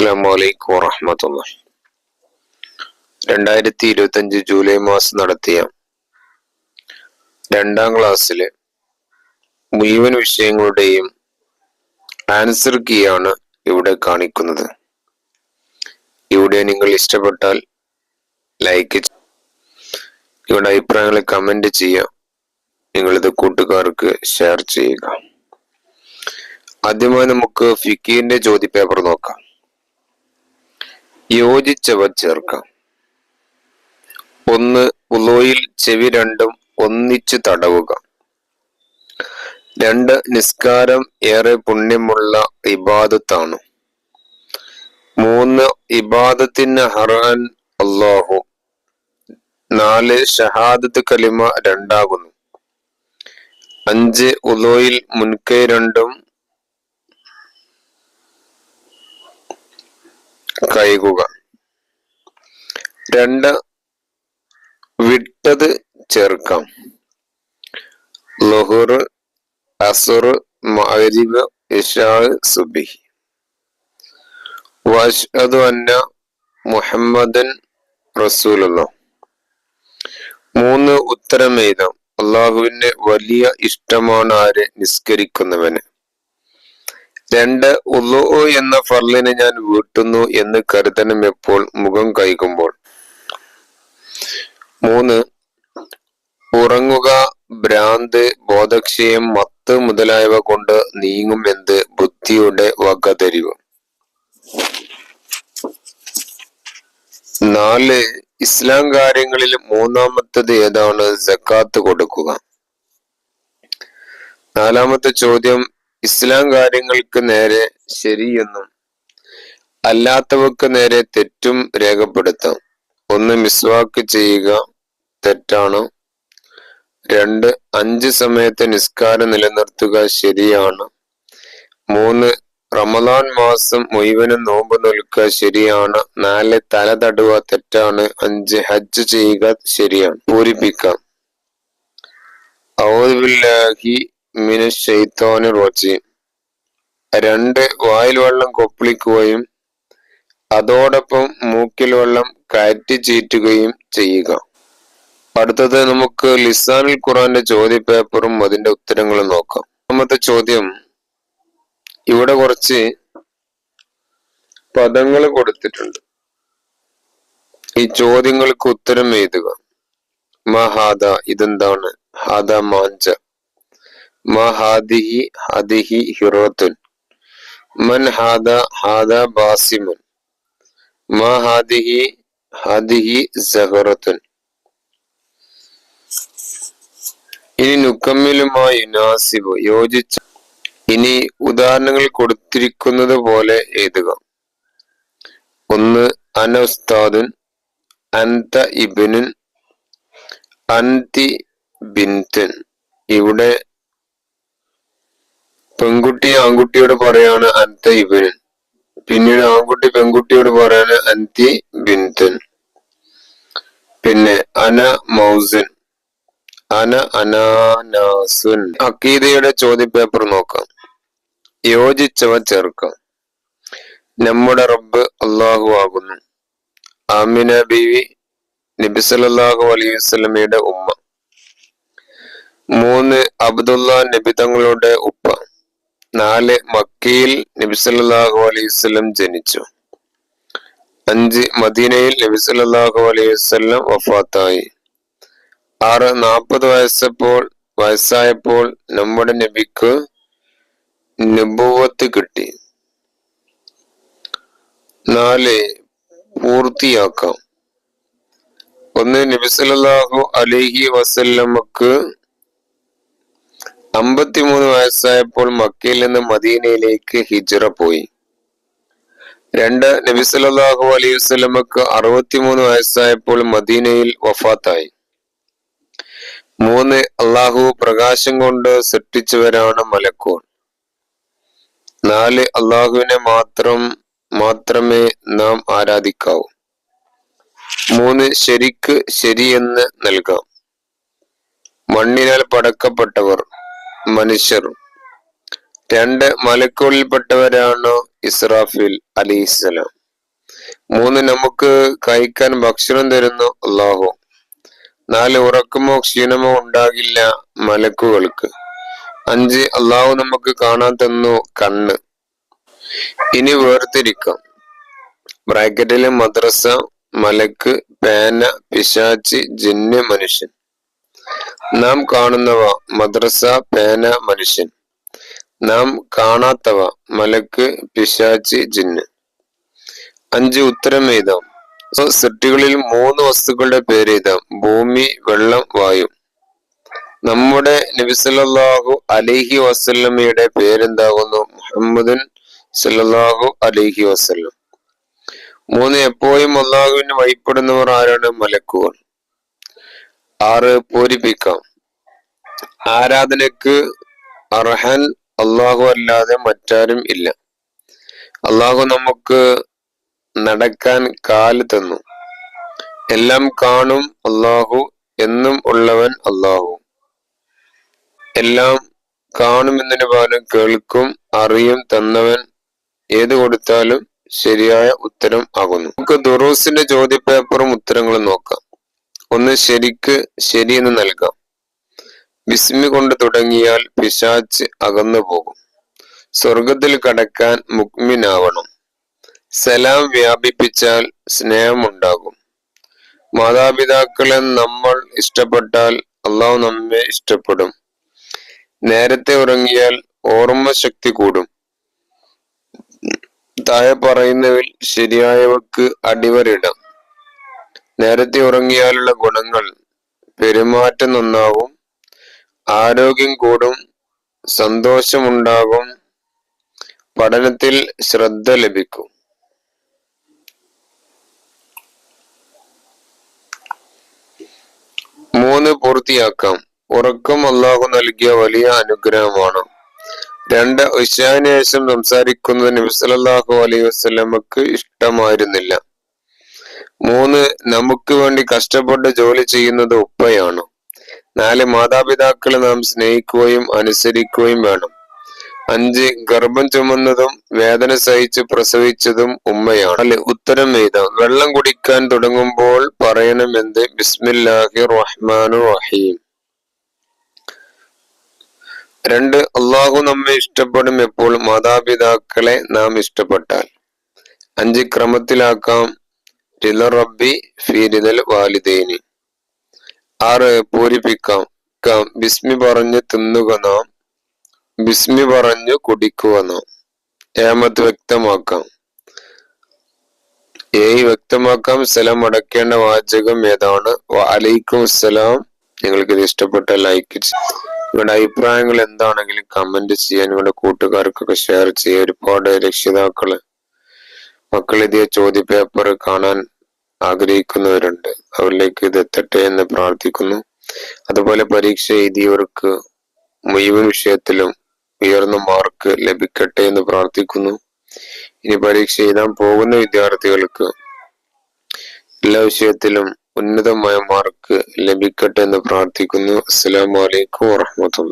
അസ്സാം വലൈക്കും വറഹമത്തുള്ള രണ്ടായിരത്തി ഇരുപത്തഞ്ച് ജൂലൈ മാസം നടത്തിയ രണ്ടാം ക്ലാസ്സിലെ മുഴുവൻ വിഷയങ്ങളുടെയും ആൻസർ കീയാണ് ഇവിടെ കാണിക്കുന്നത്. ഇവിടെ നിങ്ങൾ ഇഷ്ടപ്പെട്ടാൽ ലൈക്ക് നിങ്ങളുടെ അഭിപ്രായങ്ങൾ കമന്റ് ചെയ്യുക. നിങ്ങളിത് കൂട്ടുകാർക്ക് ഷെയർ ചെയ്യുക. ആദ്യമായി നമുക്ക് ഫിക്കീന്റെ ചോദ്യപേപ്പർ നോക്കാം. യോജിച്ചവ ചേർക്കാം. ഒന്ന് ഉലോയിൽ ചെവി രണ്ടും ഒന്നിച്ചു തടവുക. രണ്ട് നിസ്കാരം ഏറെ പുണ്യമുള്ള ഇബാദത്താണ്. മൂന്ന് ഇബാദത്തിന് ഹറാൻ അള്ളാഹു നാല് ഷഹാദത്ത് കലിമ രണ്ടാകുന്നു. അഞ്ച് ഉലോയിൽ മുൻകൈ രണ്ടും കൈകുക രണ്ട് വിട്ടത് ചേർക്കാം. ലുഹുർ അസുർ മഹരിബ് ഇഷാ സുബി വഷ്അദു അന്ന മുഹമ്മദൻ റസൂലുള്ള. മൂന്ന് ഉത്തരം എഴുതാം അള്ളാഹുവിന് വലിയ ഇഷ്ടമാണ് ആര്? നിസ്കരിക്കുന്നവന്. രണ്ട് ഉള്ളു എന്ന ഫർലിനെ ഞാൻ വീട്ടുന്നു എന്ന് കരുതണം എപ്പോൾ മുഖം കൈകുമ്പോൾ മൂന്ന് ഉറങ്ങുക ഭ്രാന്ത് ബോധക്ഷയം മത്ത് മുതലായവ കൊണ്ട് നീങ്ങും എന്ത്? ബുദ്ധിയുടെ വകതരിവ് നാല് ഇസ്ലാം കാര്യങ്ങളിൽ മൂന്നാമത്തത് ഏതാണ്? ജക്കാത്ത് കൊടുക്കുക. നാലാമത്തെ ചോദ്യം ഇസ്ലാം കാര്യങ്ങൾക്ക് നേരെ ശരിയെന്നും അല്ലാത്തവർക്ക് നേരെ തെറ്റും രേഖപ്പെടുത്താം. ഒന്ന് മിസ്വാക്ക് ചെയ്യുക തെറ്റാണ്. രണ്ട് അഞ്ച് സമയത്ത് നിസ്കാരം നിലനിർത്തുക ശരിയാണ്. മൂന്ന് റമദാൻ മാസം മുഴുവനും നോമ്പ് നിൽക്കുക ശരിയാണ്. നാല് തല തടുക തെറ്റാണ്. അഞ്ച് ഹജ്ജ് ചെയ്യുക ശരിയാണ്. പൂരിപ്പിക്കാം. മിന ഷെയ്ത്തോന് റോച്ചി. രണ്ട് വായിൽ വെള്ളം കൊപ്പിളിക്കുകയും അതോടൊപ്പം മൂക്കിൽ വെള്ളം കയറ്റി ചീറ്റുകയും ചെയ്യുക. അടുത്തത് നമുക്ക് ലിസാനിൽ ഖുറാന്റെ ചോദ്യ പേപ്പറും അതിന്റെ ഉത്തരങ്ങളും നോക്കാം. ഒന്നാമത്തെ ചോദ്യം ഇവിടെ കുറച്ച് പദങ്ങൾ കൊടുത്തിട്ടുണ്ട്. ഈ ചോദ്യങ്ങൾക്ക് ഉത്തരം എഴുതുക. മഹാദ ഇതെന്താണ്? ഹാദ മാഞ്ച. മാ ഹാദിഹി മൻ ബാസിമുൻ. മാ ഹാദിഹി ഇനി നുക്കമ്മിലുമായി നാസിബ് യോജിച്ച ഇനി ഉദാഹരണങ്ങൾ കൊടുത്തിരിക്കുന്നത് പോലെ എഴുതുക. ഒന്ന് അന ഉസ്താദുൻ. അൻത ഇബിനുൻ. അന്തി ബിൻതുൻ. ഇവിടെ പെൺകുട്ടി ആൺകുട്ടിയോട് പറയാണ് അൻത ഇബിനൻ പിന്നീട് ആൺകുട്ടി പെൺകുട്ടിയോട് പറയാണ് അന്തി ബിൻതൻ പിന്നെ അന മൗസൻ. അന അനാനാസുൻ. അക്കീദയുടെ ചോദ്യപേപ്പർ നോക്കാം. യോജിച്ചവ ചേർക്കാം നമ്മുടെ റബ്ബ് അള്ളാഹു ആകുന്നു. ആമിന ബീവി നബിസലല്ലാഹു അലൈഹി വസ്ലമയുടെ ഉമ്മ. മൂന്ന് അബ്ദുള്ള നബി തങ്ങളുടെ ഉപ്പ. നാല് മക്കയിൽ നബിസലാഹു അലൈഹി വസല്ലം ജനിച്ചു. അഞ്ച് മദീനയിൽ നബിസലാഹു അലൈഹി വസല്ലം വഫാത്തായി. ആറ് നാൽപ്പത് വയസ്സപ്പോൾ വയസ്സായപ്പോൾ നമ്മുടെ നബിക്ക് നുബുവത്ത് കിട്ടി. നാല് പൂർത്തിയാക്കാം. ഒന്ന് സല്ലല്ലാഹു അലൈഹി വസല്ലമക്ക് അമ്പത്തിമൂന്ന് വയസ്സായപ്പോൾ മക്കയിൽ നിന്ന് മദീനയിലേക്ക് ഹിജ്റ പോയി. രണ്ട് നബി സല്ലാഹു അലൈഹി വസ്ലമക്ക് അറുപത്തിമൂന്ന് വയസ്സായപ്പോൾ മദീനയിൽ വഫാത്തായി. മൂന്ന് അള്ളാഹു പ്രകാശം കൊണ്ട് സൃഷ്ടിച്ചവരാണ് മലക്കൂർ നാല് അള്ളാഹുവിനെ മാത്രം മാത്രമേ നാം ആരാധിക്കാവൂ. മൂന്ന് ശരിക്ക് ശരിയെന്ന് നൽകാം. മണ്ണിനാൽ പടക്കപ്പെട്ടവർ. മനുഷ്യർ. രണ്ട് മലക്കുകളിൽപ്പെട്ടവരാണ് ഇസ്രാഫിൽ അലിസ്ലാം മൂന്ന് നമുക്ക് കഴിക്കാൻ ഭക്ഷണം തരുന്നു അള്ളാഹു നാല് ഉറക്കമോ ക്ഷീണമോ ഉണ്ടാകില്ല മലക്കുകൾക്ക്. അഞ്ച് അള്ളാഹു നമുക്ക് കാണാൻ തന്നു കണ്ണ്. ഇനി വേർതിരിക്കാം. ബ്രാക്കറ്റിലെ മദ്രസ മലക്ക് പേന പിശാച്ച് ജിന്ന് മനുഷ്യൻ. നാം കാണുന്നവ മദ്രസ പേന മനുഷ്യൻ. നാം കാണാത്തവ മലക്ക് പിശാച്ച് ജിന്ന് അഞ്ച് ഉത്തരം എഴുതാം. സൃഷ്ടികളിൽ മൂന്ന് വസ്തുക്കളുടെ പേര് എഴുതാം. ഭൂമി വെള്ളം വായു. നമ്മുടെ നബിസല്ലാഹു അലിഹി വസ്ല്ലമയുടെ പേരെന്താകുന്നു? മുഹമ്മദ് സല്ലാഹു അലിഹി വസ്ല്ലം. മൂന്ന് എപ്പോഴും അള്ളാഹുവിന് വഴിപ്പെടുന്നവർ ആരാണ്? മലക്കുകൾ. ആറ് പൂരിപ്പിക്കാം. ആരാധനക്ക് അർഹൻ അള്ളാഹു അല്ലാതെ മറ്റാരും ഇല്ല. അള്ളാഹു നമുക്ക് നടക്കാൻ കാൽ തന്നു. എല്ലാം കാണും അള്ളാഹു എന്നും ഉള്ളവൻ അള്ളാഹു എല്ലാം കാണുമെന്നതിന് പകരം കേൾക്കും അറിയും തന്നവൻ ഏത് കൊടുത്താലും ശരിയായ ഉത്തരം ആകുന്നു. നമുക്ക് ദുറൂസിന്റെ ചോദ്യപേപ്പറും ഉത്തരങ്ങളും നോക്കാം. ഒന്ന് ശരിക്ക് ശരിയെന്ന് നൽകാം. ബിസ്മി കൊണ്ട് തുടങ്ങിയാൽ പിശാച്ച് അകന്നു പോകും. സ്വർഗത്തിൽ കടക്കാൻ മുക്മിനാവണം സലാം വ്യാപിപ്പിച്ചാൽ സ്നേഹമുണ്ടാകും. മാതാപിതാക്കളെ നമ്മൾ ഇഷ്ടപ്പെട്ടാൽ അള്ളാഹു നമ്മെ ഇഷ്ടപ്പെടും. നേരത്തെ ഉറങ്ങിയാൽ ഓർമ്മശക്തി കൂടും. താഴെ പറയുന്നതിൽ ശരിയായവക്ക് അടിവരിടാം നേരത്തെ ഉറങ്ങിയാലുള്ള ഗുണങ്ങൾ പെരുമാറ്റം നന്നാവും ആരോഗ്യം കൂടും സന്തോഷമുണ്ടാകും പഠനത്തിൽ ശ്രദ്ധ ലഭിക്കും. മൂന്ന് പൂർത്തിയാക്കാം. ഉറക്കം അല്ലാഹു നൽകിയ വലിയ അനുഗ്രഹമാണ്. രണ്ട് ഉശാനേഷം സംസാരിക്കുന്നത് നബിസലാഹു അലൈഹി വസ്ലമക്ക് ഇഷ്ടമായിരുന്നില്ല. മൂന്ന് നമുക്ക് വേണ്ടി കഷ്ടപ്പെട്ട് ജോലി ചെയ്യുന്നത് ഉപ്പയാണ്. നാല് മാതാപിതാക്കളെ നാം സ്നേഹിക്കുകയും അനുസരിക്കുകയും വേണം. അഞ്ച് ഗർഭം ചുമന്നതും വേദന സഹിച്ച് പ്രസവിച്ചതും ഉമ്മയാണ്. അല്ലെ ഉത്തരം എഴുതാം. വെള്ളം കുടിക്കാൻ തുടങ്ങുമ്പോൾ പറയണമെന്ത് ബിസ്മില്ലാഹി റഹ്മാനു റഹീം. രണ്ട് അള്ളാഹു നമ്മെ ഇഷ്ടപ്പെടും എപ്പോൾ മാതാപിതാക്കളെ നാം ഇഷ്ടപ്പെട്ടാൽ. അഞ്ച് ക്രമത്തിലാക്കാം. റബ്ബി ഫീരിതൽ വാലിദേനി. ആറ് പൂരിപ്പിക്കാം. ബിസ്മി പറഞ്ഞ് തിന്നുക ബിസ്മി പറഞ്ഞു കുടിക്കുക നാം വ്യക്തമാക്കാം. ഏയ് വ്യക്തമാക്കാം. സ്ഥലം അടക്കേണ്ട വാചകം ഏതാണ്? അലൈക്കും സലാം. നിങ്ങൾക്ക് ഇത് ഇഷ്ടപ്പെട്ട ലൈക്ക് നിങ്ങളുടെ അഭിപ്രായങ്ങൾ എന്താണെങ്കിലും കമന്റ് ചെയ്യാൻ നിങ്ങളുടെ കൂട്ടുകാർക്കൊക്കെ ഷെയർ ചെയ്യുക ഒരുപാട് രക്ഷിതാക്കൾ മക്കൾ എഴുതിയ ചോദ്യ പേപ്പർ കാണാൻ ആഗ്രഹിക്കുന്നവരുണ്ട്. അവരിലേക്ക് ഇത് എത്തട്ടെ എന്ന് പ്രാർത്ഥിക്കുന്നു. അതുപോലെ പരീക്ഷ എഴുതിയവർക്ക് മുഴുവൻ വിഷയത്തിലും ഉയർന്ന മാർക്ക് ലഭിക്കട്ടെ എന്ന് പ്രാർത്ഥിക്കുന്നു. ഇനി പരീക്ഷ എഴുതാൻ പോകുന്ന വിദ്യാർത്ഥികൾക്ക് എല്ലാ വിഷയത്തിലും ഉന്നതമായ മാർക്ക് ലഭിക്കട്ടെ എന്ന് പ്രാർത്ഥിക്കുന്നു. അസ്സലാമലൈക്കും വാഹമത്തുള്ള